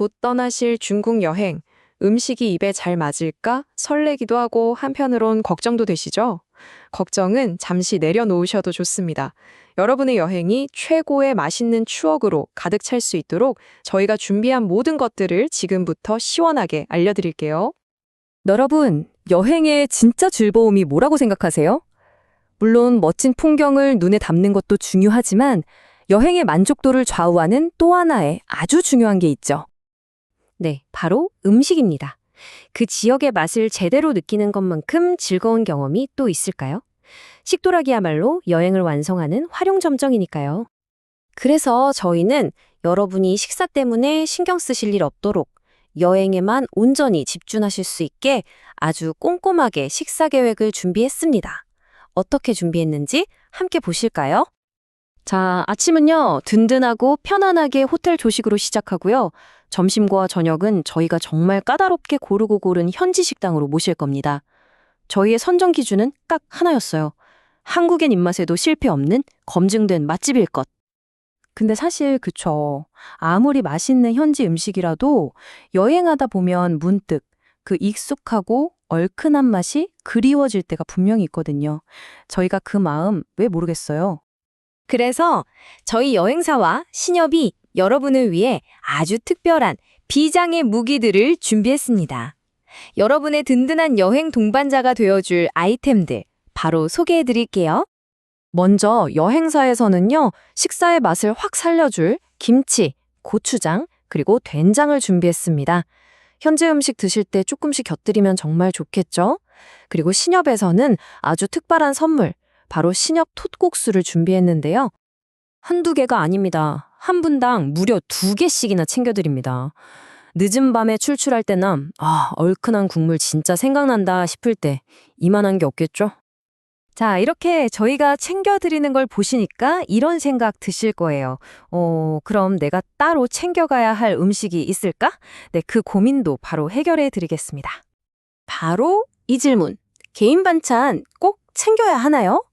곧 떠나실 중국 여행. 음식이 입에 잘 맞을까 설레기도 하고 한편으론 걱정도 되시죠? 걱정은 잠시 내려놓으셔도 좋습니다. 여러분의 여행이 최고의 맛있는 추억으로 가득 찰 수 있도록 저희가 준비한 모든 것들을 지금부터 시원하게 알려드릴게요. 여러분, 여행의 진짜 즐거움이 뭐라고 생각하세요? 물론 멋진 풍경을 눈에 담는 것도 중요하지만 여행의 만족도를 좌우하는 또 하나의 아주 중요한 게 있죠. 네, 바로 음식입니다. 그 지역의 맛을 제대로 느끼는 것만큼 즐거운 경험이 또 있을까요? 식도락이야말로 여행을 완성하는 활용점정이니까요. 그래서 저희는 여러분이 식사 때문에 신경 쓰실 일 없도록 여행에만 온전히 집중하실 수 있게 아주 꼼꼼하게 식사 계획을 준비했습니다. 어떻게 준비했는지 함께 보실까요? 자, 아침은요, 든든하고 편안하게 호텔 조식으로 시작하고요. 점심과 저녁은 저희가 정말 까다롭게 고르고 고른 현지 식당으로 모실 겁니다. 저희의 선정 기준은 딱 하나였어요. 한국인 입맛에도 실패 없는 검증된 맛집일 것. 근데 사실 그쵸. 아무리 맛있는 현지 음식이라도 여행하다 보면 문득 그 익숙하고 얼큰한 맛이 그리워질 때가 분명히 있거든요. 저희가 그 마음 왜 모르겠어요. 그래서 저희 여행사와 신협이 여러분을 위해 아주 특별한 비장의 무기들을 준비했습니다. 여러분의 든든한 여행 동반자가 되어줄 아이템들 바로 소개해 드릴게요. 먼저 여행사에서는요, 식사의 맛을 확 살려줄 김치, 고추장, 그리고 된장을 준비했습니다. 현지 음식 드실 때 조금씩 곁들이면 정말 좋겠죠? 그리고 신협에서는 아주 특별한 선물, 바로 신협 톳국수를 준비했는데요. 한두 개가 아닙니다. 한 분당 무려 두 개씩이나 챙겨드립니다. 늦은 밤에 출출할 때나, 아, 얼큰한 국물 진짜 생각난다 싶을 때, 이만한 게 없겠죠? 자, 이렇게 저희가 챙겨드리는 걸 보시니까 이런 생각 드실 거예요. 어, 그럼 내가 따로 챙겨가야 할 음식이 있을까? 네, 그 고민도 바로 해결해 드리겠습니다. 바로 이 질문. 개인 반찬 꼭 챙겨야 하나요?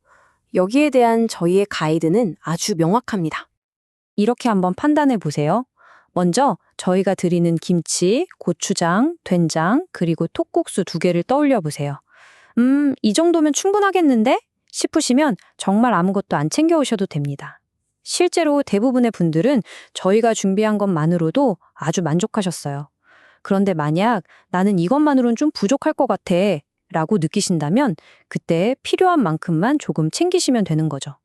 여기에 대한 저희의 가이드는 아주 명확합니다. 이렇게 한번 판단해 보세요. 먼저 저희가 드리는 김치, 고추장, 된장, 그리고 톡국수 두 개를 떠올려 보세요. 음, 이 정도면 충분하겠는데? 싶으시면 정말 아무것도 안 챙겨오셔도 됩니다. 실제로 대부분의 분들은 저희가 준비한 것만으로도 아주 만족하셨어요. 그런데 만약 나는 이것만으론 좀 부족할 것 같아 라고 느끼신다면 그때 필요한 만큼만 조금 챙기시면 되는 거죠.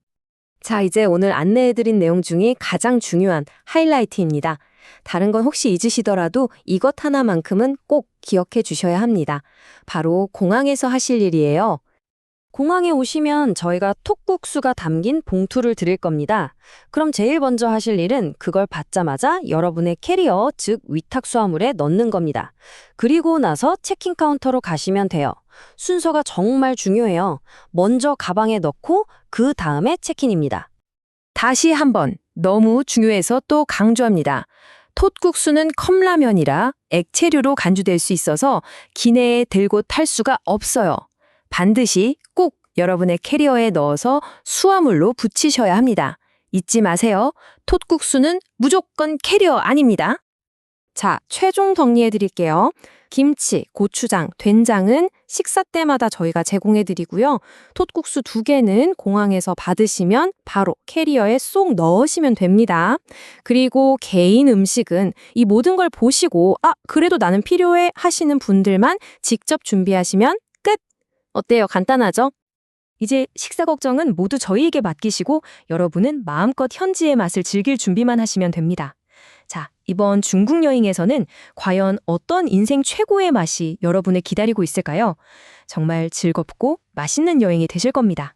자, 이제 오늘 안내해드린 내용 중에 가장 중요한 하이라이트입니다. 다른 건 혹시 잊으시더라도 이것 하나만큼은 꼭 기억해 주셔야 합니다. 바로 공항에서 하실 일이에요. 공항에 오시면 저희가 톡국수가 담긴 봉투를 드릴 겁니다. 그럼 제일 먼저 하실 일은 그걸 받자마자 여러분의 캐리어, 즉 위탁 수화물에 넣는 겁니다. 그리고 나서 체킹 카운터로 가시면 돼요. 순서가 정말 중요해요. 먼저 가방에 넣고 그 다음에 체킨입니다. 다시 한번 너무 중요해서 또 강조합니다. 톳국수는 컵라면이라 액체류로 간주될 수 있어서 기내에 들고 탈 수가 없어요. 반드시 꼭 여러분의 캐리어에 넣어서 수화물로 붙이셔야 합니다. 잊지 마세요. 톳국수는 무조건 캐리어 아닙니다. 자, 최종 정리해 드릴게요. 김치, 고추장, 된장은 식사 때마다 저희가 제공해 드리고요. 톳국수 두 개는 공항에서 받으시면 바로 캐리어에 쏙 넣으시면 됩니다. 그리고 개인 음식은 이 모든 걸 보시고 아, 그래도 나는 필요해 하시는 분들만 직접 준비하시면 끝. 어때요? 간단하죠? 이제 식사 걱정은 모두 저희에게 맡기시고 여러분은 마음껏 현지의 맛을 즐길 준비만 하시면 됩니다. 자, 이번 중국 여행에서는 과연 어떤 인생 최고의 맛이 여러분을 기다리고 있을까요? 정말 즐겁고 맛있는 여행이 되실 겁니다.